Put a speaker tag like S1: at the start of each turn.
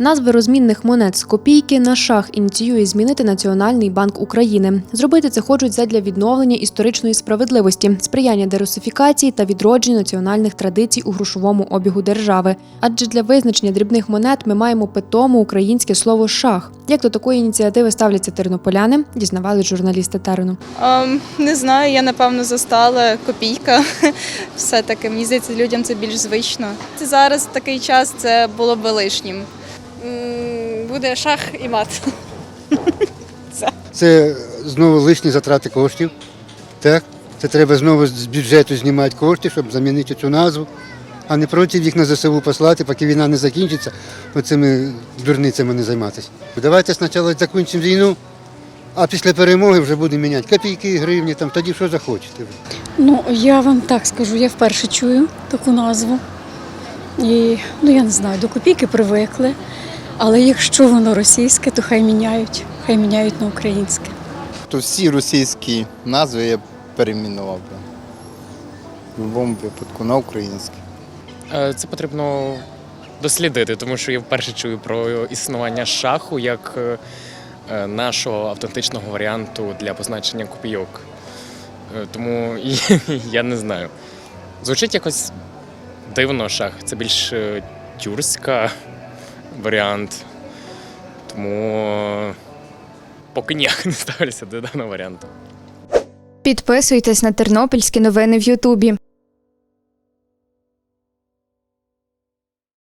S1: Назви розмінних монет з копійки на шах ініціює змінити Національний банк України. Зробити це хочуть задля відновлення історичної справедливості, сприяння дерусифікації та відродження національних традицій у грошовому обігу держави. Адже для визначення дрібних монет ми маємо питоме українське слово шах. Як до такої ініціативи ставляться тернополяни, дізнавались журналісти терену.
S2: Ем, не знаю, я напевно застала копійка. Все-таки мені здається, людям це більш звично. Це зараз такий час це було б лишнім.
S3: Буде шах і мат.
S4: Це знову лишні затрати коштів. Так? Це треба знову з бюджету знімати кошти, щоб замінити цю назву, а не проти їх на ЗСУ послати, поки війна не закінчиться, оцими дурницями не займатися. Давайте спочатку закінчимо війну, а після перемоги вже будемо міняти копійки, гривні, там, тоді що захочете.
S5: Ну, я вам так скажу, я вперше чую таку назву. І ну я не знаю, до копійки привикли. Але якщо воно російське, то хай міняють, хай міняють на українське.
S6: То всі російські назви я перейменував би. В будь-якому випадку на українське.
S7: Е, Це потрібно дослідити, тому що я вперше чую про існування шаху як е, е, нашого автентичного варіанту для позначення копійок. Тому я не знаю. Звучить якось дивно шах. Це більш тюркська варіант. Тому е, поки ніяк не ставлюся до даного варіанту.
S8: Підписуйтесь на тернопільські новини в Ютубі.